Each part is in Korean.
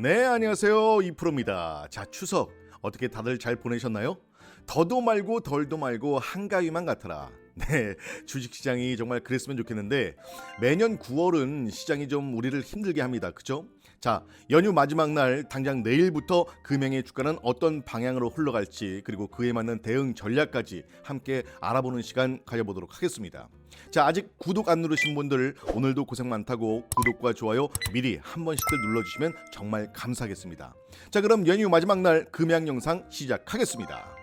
네, 안녕하세요. 이프로입니다. 자, 추석 어떻게 다들 잘 보내셨나요? 더도 말고 덜도 말고 한가위만 같아라. 네, 주식시장이 정말 그랬으면 좋겠는데 매년 9월은 시장이 좀 우리를 힘들게 합니다. 그죠? 자, 연휴 마지막 날 당장 내일부터 금행의 주가는 어떤 방향으로 흘러갈지 그리고 그에 맞는 대응 전략까지 함께 알아보는 시간 가져보도록 하겠습니다. 자, 아직 구독 안 누르신 분들 오늘도 고생 많다고 구독과 좋아요 미리 한 번씩들 눌러주시면 정말 감사하겠습니다. 자, 그럼 연휴 마지막 날 금양 영상 시작하겠습니다.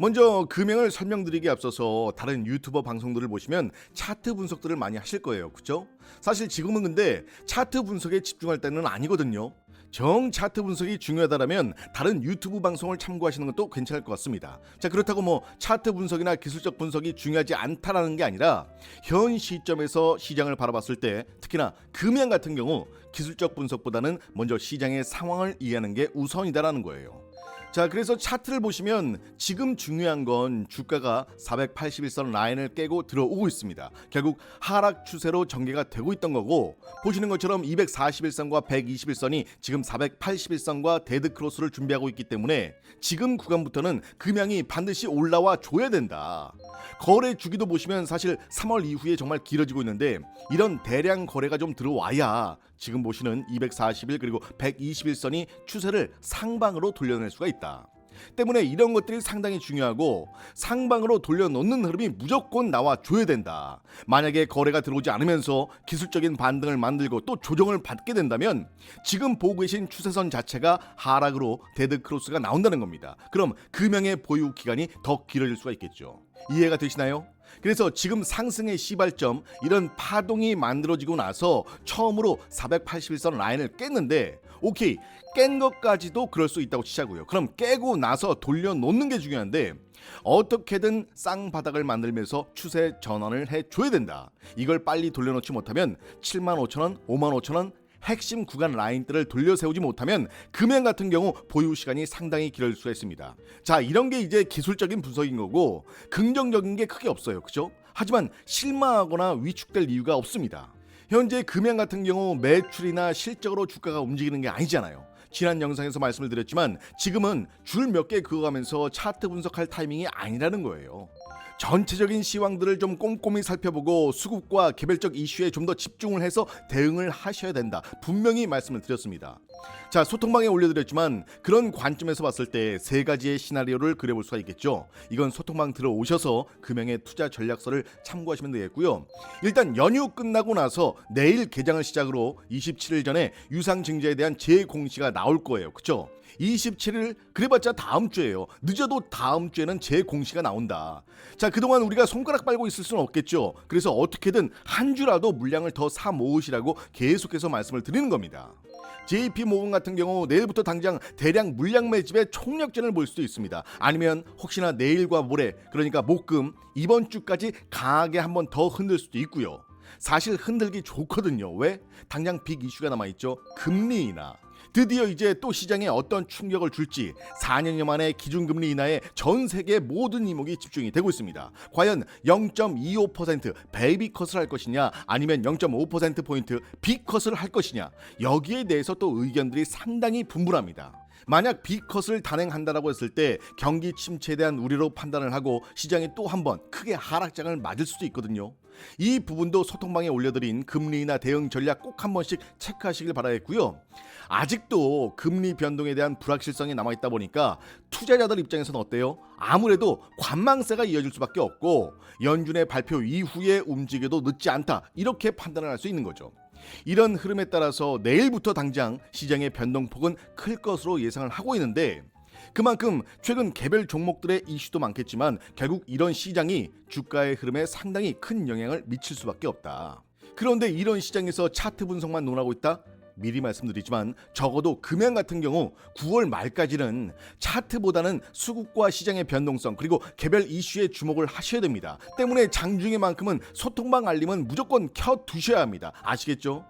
먼저 금형을 설명드리기 앞서서 다른 유튜버 방송들을 보시면 차트 분석들을 많이 하실 거예요. 그죠? 사실 지금은 근데 차트 분석에 집중할 때는 아니거든요. 정 차트 분석이 중요하다면 다른 유튜브 방송을 참고하시는 것도 괜찮을 것 같습니다. 자 그렇다고 뭐 차트 분석이나 기술적 분석이 중요하지 않다라는 게 아니라 현 시점에서 시장을 바라봤을 때 특히나 금양 같은 경우 기술적 분석보다는 먼저 시장의 상황을 이해하는 게 우선이다라는 거예요. 자, 그래서 차트를 보시면 지금 중요한 건 주가가 481선 라인을 깨고 들어오고 있습니다. 결국 하락 추세로 전개가 되고 있던 거고 보시는 것처럼 241선과 121선이 지금 481선과 데드 크로스를 준비하고 있기 때문에 지금 구간부터는 금양이 반드시 올라와 줘야 된다. 거래 주기도 보시면 사실 3월 이후에 정말 길어지고 있는데 이런 대량 거래가 좀 들어와야 지금 보시는 241 그리고 121선이 추세를 상방으로 돌려낼 수가 있다. 때문에 이런 것들이 상당히 중요하고 상방으로 돌려놓는 흐름이 무조건 나와 줘야 된다. 만약에 거래가 들어오지 않으면서 기술적인 반등을 만들고 또 조정을 받게 된다면 지금 보고 계신 추세선 자체가 하락으로 데드 크로스가 나온다는 겁니다. 그럼 금형의 보유 기간이 더 길어질 수가 있겠죠. 이해가 되시나요? 그래서 지금 상승의 시발점 이런 파동이 만들어지고 나서 처음으로 481선 라인을 깼는데 오케이 깬 것까지도 그럴 수 있다고 치자고요. 그럼 깨고 나서 돌려놓는 게 중요한데 어떻게든 쌍바닥을 만들면서 추세 전환을 해줘야 된다. 이걸 빨리 돌려놓지 못하면 7만 5천 원, 5만 5천 원 핵심 구간 라인들을 돌려세우지 못하면 금행 같은 경우 보유 시간이 상당히 길어질 수가 있습니다. 자, 이런 게 이제 기술적인 분석인 거고 긍정적인 게 크게 없어요. 그죠? 하지만 실망하거나 위축될 이유가 없습니다. 현재 금양 같은 경우 매출이나 실적으로 주가가 움직이는 게 아니잖아요. 지난 영상에서 말씀을 드렸지만 지금은 줄 몇 개 그어가면서 차트 분석할 타이밍이 아니라는 거예요. 전체적인 시황들을 좀 꼼꼼히 살펴보고 수급과 개별적 이슈에 좀 더 집중을 해서 대응을 하셔야 된다. 분명히 말씀을 드렸습니다. 자, 소통방에 올려드렸지만 그런 관점에서 봤을 때 세 가지의 시나리오를 그려볼 수가 있겠죠. 이건 소통방 들어오셔서 금형의 투자 전략서를 참고하시면 되겠고요. 일단 연휴 끝나고 나서 내일 개장을 시작으로 27일 전에 유상증자에 대한 재공시가 나올 거예요. 그쵸? 27일 그래봤자 다음 주예요. 늦어도 다음 주에는 재공시가 나온다. 자 그동안 우리가 손가락 빨고 있을 수는 없겠죠. 그래서 어떻게든 한 주라도 물량을 더 사 모으시라고 계속해서 말씀을 드리는 겁니다. JP 모금 같은 경우 내일부터 당장 대량 물량 매집의 총력전을 볼 수도 있습니다. 아니면 혹시나 내일과 모레 그러니까 목금 이번 주까지 강하게 한번 더 흔들 수도 있고요. 사실 흔들기 좋거든요. 왜? 당장 빅 이슈가 남아 있죠. 금리 인하. 드디어 이제 또 시장에 어떤 충격을 줄지 4년여 만에 기준금리 인하에 전 세계 모든 이목이 집중이 되고 있습니다. 과연 0.25% 베이비 컷을 할 것이냐 아니면 0.5% 포인트 빅컷을 할 것이냐 여기에 대해서 또 의견들이 상당히 분분합니다. 만약 B컷을 단행한다라고 했을 때 경기 침체에 대한 우려로 판단을 하고 시장이 또 한 번 크게 하락장을 맞을 수도 있거든요. 이 부분도 소통방에 올려드린 금리나 대응 전략 꼭 한 번씩 체크하시길 바라겠고요. 아직도 금리 변동에 대한 불확실성이 남아있다 보니까 투자자들 입장에서는 어때요? 아무래도 관망세가 이어질 수밖에 없고 연준의 발표 이후에 움직여도 늦지 않다 이렇게 판단을 할 수 있는 거죠. 이런 흐름에 따라서 내일부터 당장 시장의 변동폭은 클 것으로 예상을 하고 있는데 그만큼 최근 개별 종목들의 이슈도 많겠지만 결국 이런 시장이 주가의 흐름에 상당히 큰 영향을 미칠 수밖에 없다. 그런데 이런 시장에서 차트 분석만 논하고 있다? 미리 말씀드리지만 적어도 금양 같은 경우 9월 말까지는 차트보다는 수급과 시장의 변동성 그리고 개별 이슈에 주목을 하셔야 됩니다. 때문에 장중에만큼은 소통방 알림은 무조건 켜 두셔야 합니다. 아시겠죠?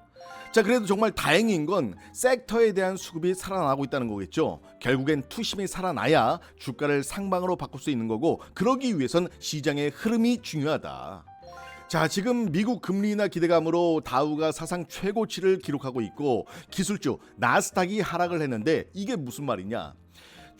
자 그래도 정말 다행인 건 섹터에 대한 수급이 살아나고 있다는 거겠죠. 결국엔 투심이 살아나야 주가를 상방으로 바꿀 수 있는 거고 그러기 위해선 시장의 흐름이 중요하다. 자, 지금 미국 금리 인하 기대감으로 다우가 사상 최고치를 기록하고 있고 기술주 나스닥이 하락을 했는데 이게 무슨 말이냐?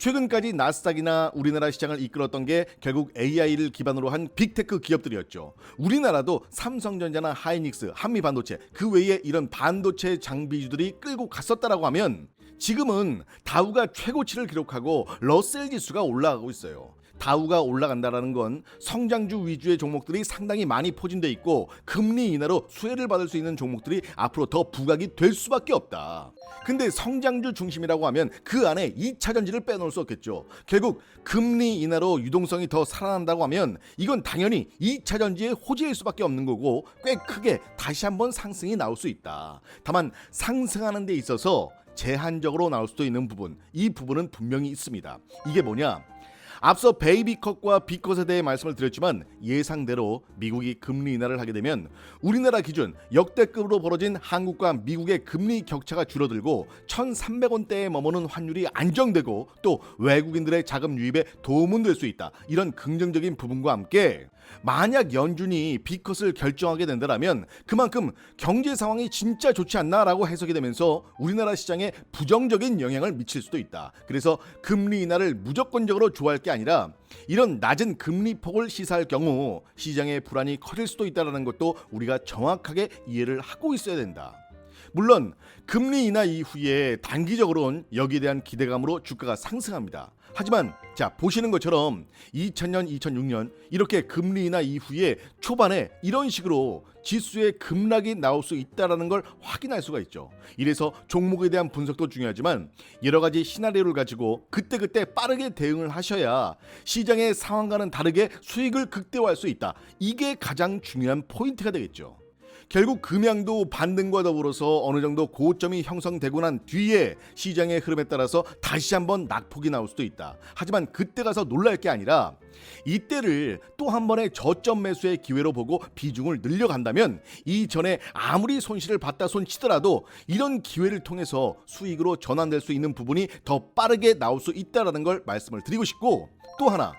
최근까지 나스닥이나 우리나라 시장을 이끌었던 게 결국 AI를 기반으로 한 빅테크 기업들이었죠. 우리나라도 삼성전자나 하이닉스, 한미반도체 그 외에 이런 반도체 장비주들이 끌고 갔었다라고 하면 지금은 다우가 최고치를 기록하고 러셀 지수가 올라가고 있어요. 다우가 올라간다라는 건 성장주 위주의 종목들이 상당히 많이 포진돼 있고 금리 인하로 수혜를 받을 수 있는 종목들이 앞으로 더 부각이 될 수밖에 없다. 근데 성장주 중심이라고 하면 그 안에 2차 전지를 빼놓을 수 없겠죠. 결국 금리 인하로 유동성이 더 살아난다고 하면 이건 당연히 2차 전지의 호재일 수밖에 없는 거고 꽤 크게 다시 한번 상승이 나올 수 있다. 다만 상승하는 데 있어서 제한적으로 나올 수도 있는 부분, 이 부분은 분명히 있습니다. 이게 뭐냐? 앞서 베이비컷과 비컷에 대해 말씀을 드렸지만 예상대로 미국이 금리 인하를 하게 되면 우리나라 기준 역대급으로 벌어진 한국과 미국의 금리 격차가 줄어들고 1,300원대에 머무는 환율이 안정되고 또 외국인들의 자금 유입에 도움은 될 수 있다. 이런 긍정적인 부분과 함께 만약 연준이 비컷을 결정하게 된다면 그만큼 경제 상황이 진짜 좋지 않나라고 해석이 되면서 우리나라 시장에 부정적인 영향을 미칠 수도 있다. 그래서 금리 인하를 무조건적으로 좋아할 게 아니라 이런 낮은 금리 폭을 시사할 경우 시장의 불안이 커질 수도 있다는 것도 우리가 정확하게 이해를 하고 있어야 된다. 물론 금리 인하 이후에 단기적으로는 여기에 대한 기대감으로 주가가 상승합니다. 하지만 자 보시는 것처럼 2000년, 2006년 이렇게 금리 인하 이후에 초반에 이런 식으로 지수의 급락이 나올 수 있다라는 걸 확인할 수가 있죠. 이래서 종목에 대한 분석도 중요하지만 여러 가지 시나리오를 가지고 그때그때 빠르게 대응을 하셔야 시장의 상황과는 다르게 수익을 극대화할 수 있다. 이게 가장 중요한 포인트가 되겠죠. 결국 금양도 반등과 더불어서 어느 정도 고점이 형성되고 난 뒤에 시장의 흐름에 따라서 다시 한번 낙폭이 나올 수도 있다. 하지만 그때 가서 놀랄 게 아니라 이때를 또 한 번의 저점 매수의 기회로 보고 비중을 늘려간다면 이전에 아무리 손실을 봤다 손치더라도 이런 기회를 통해서 수익으로 전환될 수 있는 부분이 더 빠르게 나올 수 있다라는 걸 말씀을 드리고 싶고 또 하나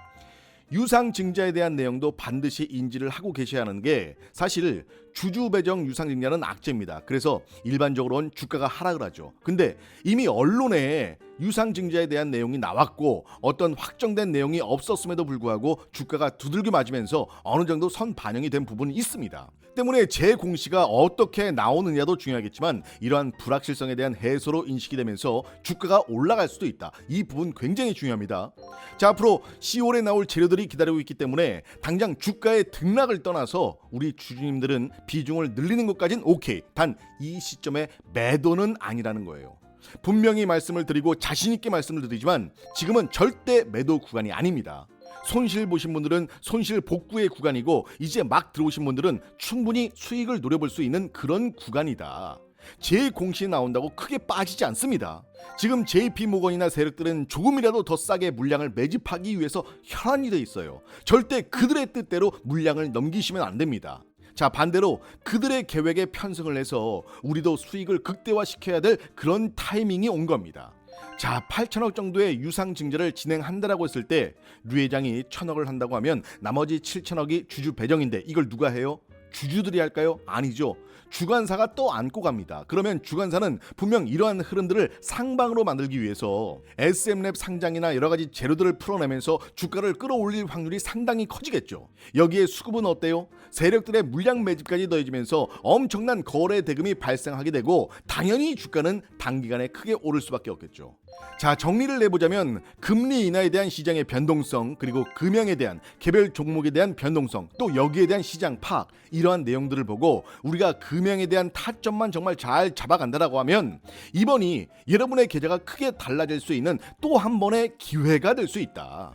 유상 증자에 대한 내용도 반드시 인지를 하고 계셔야 하는 게 사실 주주 배정 유상 증자는 악재입니다. 그래서 일반적으로는 주가가 하락을 하죠. 근데 이미 언론에 유상 증자에 대한 내용이 나왔고 어떤 확정된 내용이 없었음에도 불구하고 주가가 두들겨 맞으면서 어느 정도 선 반영이 된 부분이 있습니다. 때문에 제 공시가 어떻게 나오느냐도 중요하겠지만 이러한 불확실성에 대한 해소로 인식이 되면서 주가가 올라갈 수도 있다. 이 부분 굉장히 중요합니다. 자 앞으로 10월에 나올 재료들이 기다리고 있기 때문에 당장 주가의 등락을 떠나서 우리 주주님들은 비중을 늘리는 것까진 오케이. 단 이 시점에 매도는 아니라는 거예요. 분명히 말씀을 드리고 자신 있게 말씀을 드리지만 지금은 절대 매도 구간이 아닙니다. 손실 보신 분들은 손실 복구의 구간이고 이제 막 들어오신 분들은 충분히 수익을 노려볼 수 있는 그런 구간이다. 제 공시에 나온다고 크게 빠지지 않습니다. 지금 JP 모건이나 세력들은 조금이라도 더 싸게 물량을 매집하기 위해서 혈안이 돼 있어요. 절대 그들의 뜻대로 물량을 넘기시면 안 됩니다. 자 반대로 그들의 계획에 편승을 해서 우리도 수익을 극대화시켜야 될 그런 타이밍이 온 겁니다. 자 8천억 정도의 유상 증자를 진행한다라고 했을 때 류 회장이 천억을 한다고 하면 나머지 7천억이 주주 배정인데 이걸 누가 해요? 주주들이 할까요? 아니죠. 주관사가 또 안고 갑니다. 그러면 주관사는 분명 이러한 흐름들을 상방으로 만들기 위해서 SM랩 상장이나 여러 가지 재료들을 풀어내면서 주가를 끌어올릴 확률이 상당히 커지겠죠. 여기에 수급은 어때요? 세력들의 물량 매집까지 더해지면서 엄청난 거래 대금이 발생하게 되고 당연히 주가는 단기간에 크게 오를 수밖에 없겠죠. 자 정리를 내보자면 금리 인하에 대한 시장의 변동성 그리고 금융에 대한 개별 종목에 대한 변동성 또 여기에 대한 시장 파악 이러한 내용들을 보고 우리가 금융에 대한 타점만 정말 잘 잡아간다라고 하면 이번이 여러분의 계좌가 크게 달라질 수 있는 또 한 번의 기회가 될 수 있다.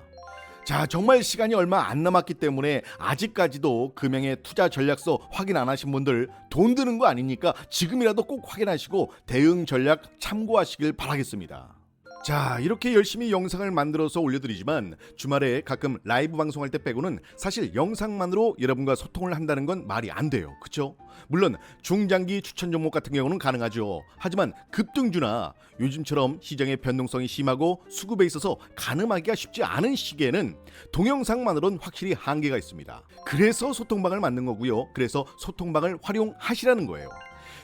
자, 정말 시간이 얼마 안 남았기 때문에 아직까지도 금융의 투자 전략서 확인 안 하신 분들 돈 드는 거 아니니까 지금이라도 꼭 확인하시고 대응 전략 참고하시길 바라겠습니다. 자 이렇게 열심히 영상을 만들어서 올려드리지만 주말에 가끔 라이브 방송할 때 빼고는 사실 영상만으로 여러분과 소통을 한다는 건 말이 안 돼요. 그쵸? 물론 중장기 추천 종목 같은 경우는 가능하죠. 하지만 급등주나 요즘처럼 시장의 변동성이 심하고 수급에 있어서 가늠하기가 쉽지 않은 시기에는 동영상만으로는 확실히 한계가 있습니다. 그래서 소통방을 만든 거고요. 그래서 소통방을 활용하시라는 거예요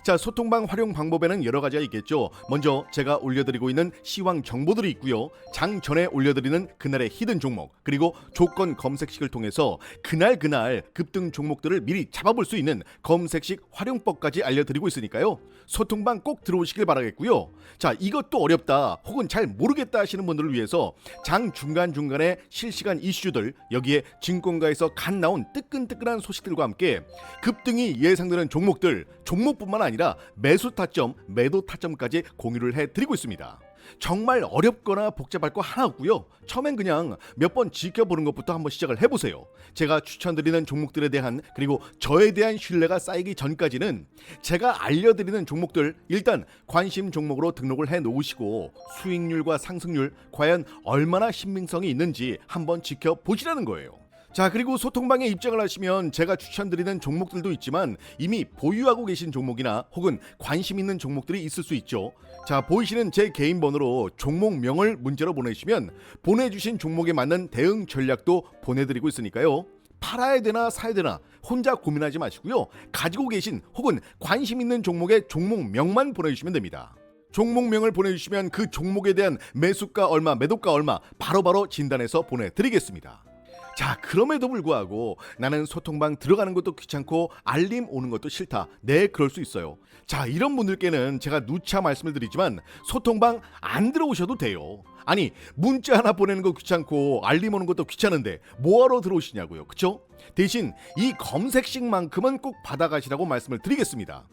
자 소통방 활용 방법에는 여러 가지가 있겠죠. 먼저 제가 올려드리고 있는 시황 정보들이 있고요. 장 전에 올려드리는 그날의 히든 종목 그리고 조건 검색식을 통해서 그날 그날 급등 종목들을 미리 잡아볼 수 있는 검색식 활용법까지 알려드리고 있으니까요. 소통방 꼭 들어오시길 바라겠고요. 자 이것도 어렵다 혹은 잘 모르겠다 하시는 분들을 위해서 장 중간 중간에 실시간 이슈들 여기에 증권가에서 간 나온 뜨끈뜨끈한 소식들과 함께 급등이 예상되는 종목들 종목뿐만 아니라 매수 타점, 매도 타점까지 공유를 해드리고 있습니다. 정말 어렵거나 복잡할 거 하나 없고요. 처음엔 그냥 몇 번 지켜보는 것부터 한번 시작을 해보세요. 제가 추천드리는 종목들에 대한 그리고 저에 대한 신뢰가 쌓이기 전까지는 제가 알려드리는 종목들 일단 관심 종목으로 등록을 해 놓으시고 수익률과 상승률 과연 얼마나 신빙성이 있는지 한번 지켜보시라는 거예요. 자 그리고 소통방에 입장을 하시면 제가 추천드리는 종목들도 있지만 이미 보유하고 계신 종목이나 혹은 관심 있는 종목들이 있을 수 있죠. 자 보이시는 제 개인 번호로 종목명을 문자로 보내시면 보내주신 종목에 맞는 대응 전략도 보내드리고 있으니까요. 팔아야 되나 사야 되나 혼자 고민하지 마시고요. 가지고 계신 혹은 관심 있는 종목의 종목명만 보내주시면 됩니다. 종목명을 보내주시면 그 종목에 대한 매수가 얼마, 매도가 얼마 바로바로 진단해서 보내드리겠습니다. 자, 그럼에도 불구하고 나는 소통방 들어가는 것도 귀찮고 알림 오는 것도 싫다. 네, 그럴 수 있어요. 자, 이런 분들께는 제가 누차 말씀을 드리지만 소통방 안 들어오셔도 돼요. 아니, 문자 하나 보내는 거 귀찮고 알림 오는 것도 귀찮은데 뭐하러 들어오시냐고요. 그쵸? 대신 이 검색식만큼은 꼭 받아가시라고 말씀을 드리겠습니다.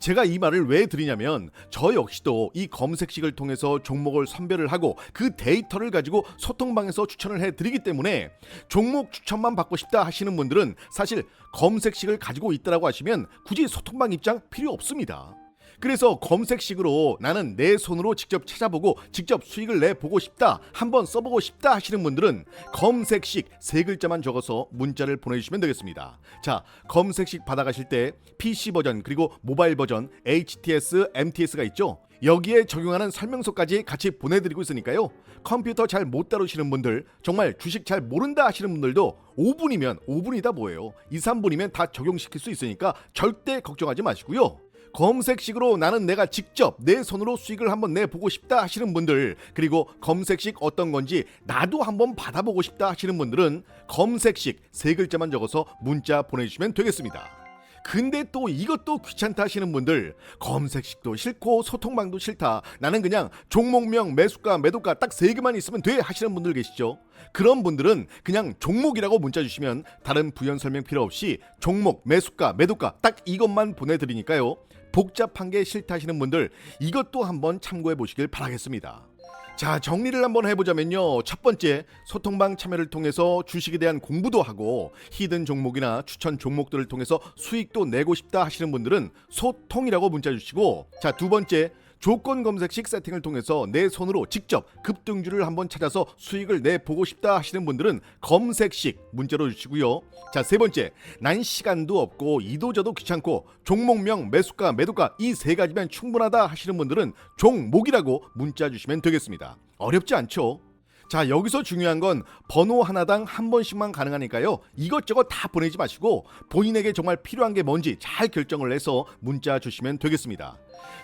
제가 이 말을 왜 드리냐면 저 역시도 이 검색식을 통해서 종목을 선별을 하고 그 데이터를 가지고 소통방에서 추천을 해 드리기 때문에 종목 추천만 받고 싶다 하시는 분들은 사실 검색식을 가지고 있다라고 하시면 굳이 소통방 입장 필요 없습니다. 그래서 검색식으로 나는 내 손으로 직접 찾아보고 직접 수익을 내 보고 싶다 한번 써보고 싶다 하시는 분들은 검색식 세 글자만 적어서 문자를 보내주시면 되겠습니다. 자 검색식 받아가실 때 PC 버전 그리고 모바일 버전 HTS, MTS가 있죠. 여기에 적용하는 설명서까지 같이 보내드리고 있으니까요. 컴퓨터 잘 못 다루시는 분들, 정말 주식 잘 모른다 하시는 분들도 5분이면 5분이다 뭐예요. 2, 3분이면 다 적용시킬 수 있으니까 절대 걱정하지 마시고요. 검색식으로 나는 내가 직접 내 손으로 수익을 한번 내보고 싶다 하시는 분들 그리고 검색식 어떤 건지 나도 한번 받아보고 싶다 하시는 분들은 검색식 세 글자만 적어서 문자 보내주시면 되겠습니다. 근데 또 이것도 귀찮다 하시는 분들 검색식도 싫고 소통방도 싫다. 나는 그냥 종목명 매수가 매도가 딱 세 개만 있으면 돼 하시는 분들 계시죠? 그런 분들은 그냥 종목이라고 문자 주시면 다른 부연 설명 필요 없이 종목 매수가 매도가 딱 이것만 보내드리니까요. 복잡한 게 싫다 하시는 분들 이것도 한번 참고해 보시길 바라겠습니다. 자 정리를 한번 해보자면요. 첫 번째 소통방 참여를 통해서 주식에 대한 공부도 하고 히든 종목이나 추천 종목들을 통해서 수익도 내고 싶다 하시는 분들은 소통이라고 문자 주시고 자 두 번째 조건 검색식 세팅을 통해서 내 손으로 직접 급등주를 한번 찾아서 수익을 내 보고 싶다 하시는 분들은 검색식 문자로 주시고요. 자, 세 번째. 난 시간도 없고 이도저도 귀찮고 종목명, 매수가, 매도가 이 세 가지면 충분하다 하시는 분들은 종목이라고 문자 주시면 되겠습니다. 어렵지 않죠? 자 여기서 중요한 건 번호 하나당 한 번씩만 가능하니까요 이것저것 다 보내지 마시고 본인에게 정말 필요한 게 뭔지 잘 결정을 해서 문자 주시면 되겠습니다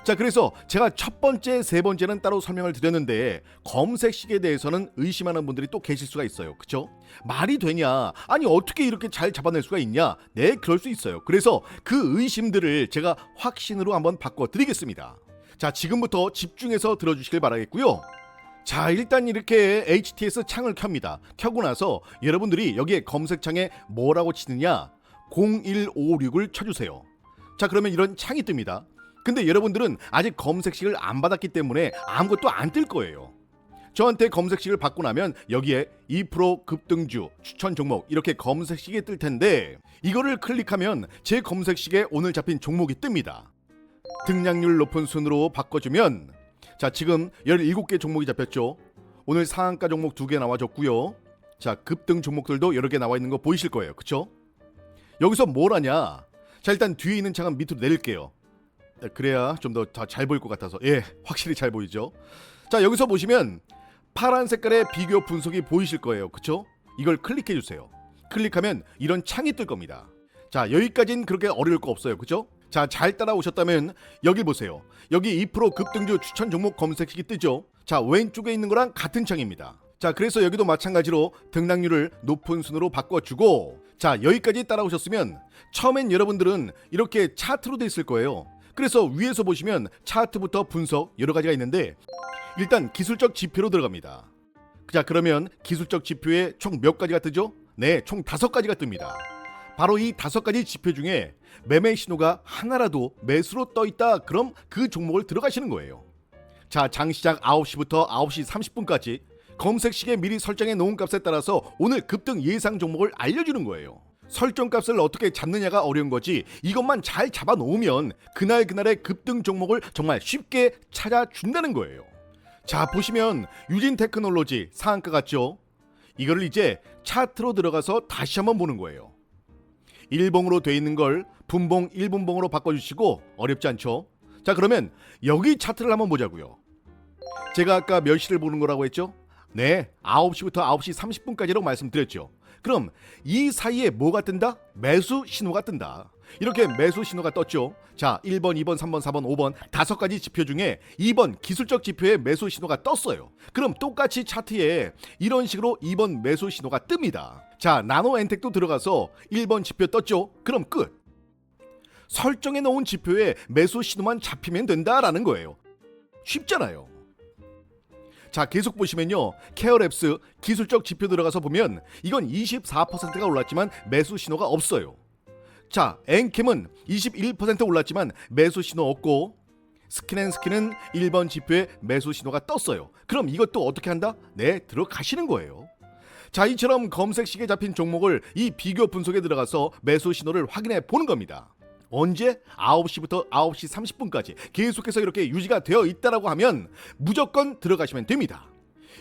자 그래서 제가 첫 번째 세 번째는 따로 설명을 드렸는데 검색식에 대해서는 의심하는 분들이 또 계실 수가 있어요. 그쵸? 말이 되냐? 아니 어떻게 이렇게 잘 잡아낼 수가 있냐? 네 그럴 수 있어요. 그래서 그 의심들을 제가 확신으로 한번 바꿔 드리겠습니다. 자 지금부터 집중해서 들어주시길 바라겠고요. 자 일단 이렇게 HTS 창을 켭니다. 켜고 나서 여러분들이 여기에 검색창에 뭐라고 치느냐? 0156을 쳐주세요. 자 그러면 이런 창이 뜹니다. 근데 여러분들은 아직 검색식을 안 받았기 때문에 아무것도 안 뜰 거예요. 저한테 검색식을 받고 나면 여기에 2% 급등주 추천 종목 이렇게 검색식이 뜰 텐데 이거를 클릭하면 제 검색식에 오늘 잡힌 종목이 뜹니다. 등락률 높은 순으로 바꿔주면 자, 지금 17개 종목이 잡혔죠. 오늘 상한가 종목 2개 나와줬고요. 자, 급등 종목들도 여러 개 나와 있는 거 보이실 거예요. 그쵸? 여기서 뭘 하냐? 자, 일단 뒤에 있는 창은 밑으로 내릴게요. 네, 그래야 좀 더 잘 보일 것 같아서. 예, 확실히 잘 보이죠? 자, 여기서 보시면 파란 색깔의 비교 분석이 보이실 거예요. 그쵸? 이걸 클릭해 주세요. 클릭하면 이런 창이 뜰 겁니다. 자, 여기까진 그렇게 어려울 거 없어요. 그죠? 자, 잘 따라오셨다면 여기 보세요. 여기 2% 급등주 추천 종목 검색식이 뜨죠? 자, 왼쪽에 있는 거랑 같은 창입니다. 자, 그래서 여기도 마찬가지로 등락률을 높은 순으로 바꿔주고 자, 여기까지 따라오셨으면 처음엔 여러분들은 이렇게 차트로 돼 있을 거예요. 그래서 위에서 보시면 차트부터 분석 여러 가지가 있는데 일단 기술적 지표로 들어갑니다. 자, 그러면 기술적 지표에 총 몇 가지가 뜨죠? 네, 총 다섯 가지가 뜹니다. 바로 이 다섯 가지 지표 중에 매매 신호가 하나라도 매수로 떠 있다. 그럼 그 종목을 들어가시는 거예요. 자, 장 시작 9시부터 9시 30분까지 검색식에 미리 설정해 놓은 값에 따라서 오늘 급등 예상 종목을 알려주는 거예요. 설정 값을 어떻게 잡느냐가 어려운 거지 이것만 잘 잡아 놓으면 그날 그날의 급등 종목을 정말 쉽게 찾아준다는 거예요. 자 보시면 유진 테크놀로지 상한가 같죠? 이거를 이제 차트로 들어가서 다시 한번 보는 거예요. 일봉으로 돼 있는 걸 분봉 1분봉으로 바꿔주시고 어렵지 않죠? 자 그러면 여기 차트를 한번 보자고요. 제가 아까 몇 시를 보는 거라고 했죠? 네, 9시부터 9시 30분까지라고 말씀드렸죠. 그럼 이 사이에 뭐가 뜬다? 매수 신호가 뜬다. 이렇게 매수 신호가 떴죠. 자, 1번, 2번, 3번, 4번, 5번 다섯 가지 지표 중에 2번 기술적 지표에 매수 신호가 떴어요. 그럼 똑같이 차트에 이런 식으로 2번 매수 신호가 뜹니다. 자, 나노 엔텍도 들어가서 1번 지표 떴죠. 그럼 끝. 설정해 놓은 지표에 매수 신호만 잡히면 된다라는 거예요. 쉽잖아요. 자 계속 보시면요. 케어랩스 기술적 지표 들어가서 보면 이건 24%가 올랐지만 매수 신호가 없어요. 자 엔캠은 21% 올랐지만 매수 신호 없고 스킨앤스킨은 1번 지표에 매수 신호가 떴어요. 그럼 이것도 어떻게 한다? 네 들어가시는 거예요. 자 이처럼 검색식에 잡힌 종목을 이 비교 분석에 들어가서 매수 신호를 확인해 보는 겁니다 언제 9시부터 9시 30분까지 계속해서 이렇게 유지가 되어 있다라고 하면 무조건 들어가시면 됩니다.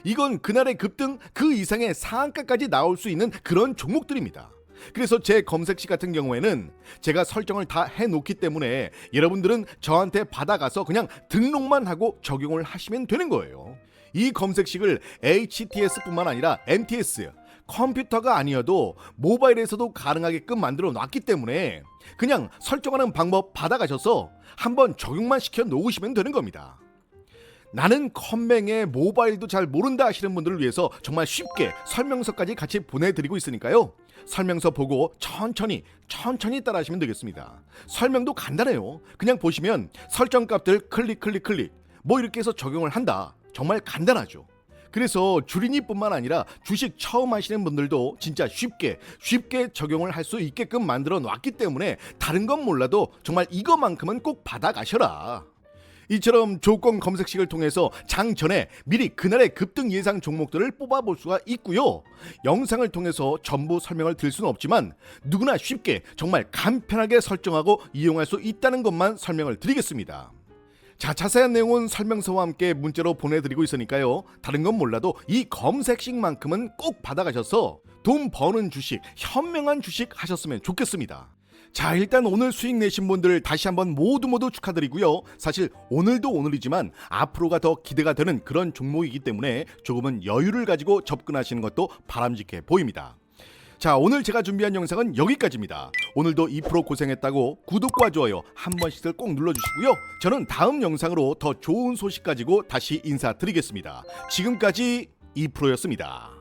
이건 그날의 급등 그 이상의 상한가까지 나올 수 있는 그런 종목들입니다. 그래서 제 검색시 같은 경우에는 제가 설정을 다 해놓기 때문에 여러분들은 저한테 받아가서 그냥 등록만 하고 적용을 하시면 되는 거예요. 이 검색식을 HTS뿐만 아니라 MTS 컴퓨터가 아니어도 모바일에서도 가능하게끔 만들어 놨기 때문에 그냥 설정하는 방법 받아가셔서 한번 적용만 시켜 놓으시면 되는 겁니다. 나는 컴맹에 모바일도 잘 모른다 하시는 분들을 위해서 정말 쉽게 설명서까지 같이 보내드리고 있으니까요. 설명서 보고 천천히 천천히 따라하시면 되겠습니다. 설명도 간단해요. 그냥 보시면 설정 값들 클릭 클릭 클릭 뭐 이렇게 해서 적용을 한다. 정말 간단하죠. 그래서 주린이뿐만 아니라 주식 처음 하시는 분들도 진짜 쉽게 쉽게 적용을 할 수 있게끔 만들어 놨기 때문에 다른 건 몰라도 정말 이거만큼은 꼭 받아가셔라. 이처럼 조건 검색식을 통해서 장 전에 미리 그날의 급등 예상 종목들을 뽑아볼 수가 있고요. 영상을 통해서 전부 설명을 드릴 수는 없지만 누구나 쉽게 정말 간편하게 설정하고 이용할 수 있다는 것만 설명을 드리겠습니다. 자, 자세한 내용은 설명서와 함께 문자로 보내드리고 있으니까요. 다른 건 몰라도 이 검색식만큼은 꼭 받아가셔서 돈 버는 주식, 현명한 주식 하셨으면 좋겠습니다. 자, 일단 오늘 수익 내신 분들 다시 한번 모두 모두 축하드리고요. 사실 오늘도 오늘이지만 앞으로가 더 기대가 되는 그런 종목이기 때문에 조금은 여유를 가지고 접근하시는 것도 바람직해 보입니다. 자 오늘 제가 준비한 영상은 여기까지입니다. 오늘도 2% 고생했다고 구독과 좋아요 한 번씩들 꼭 눌러주시고요. 저는 다음 영상으로 더 좋은 소식 가지고 다시 인사드리겠습니다. 지금까지 2%였습니다.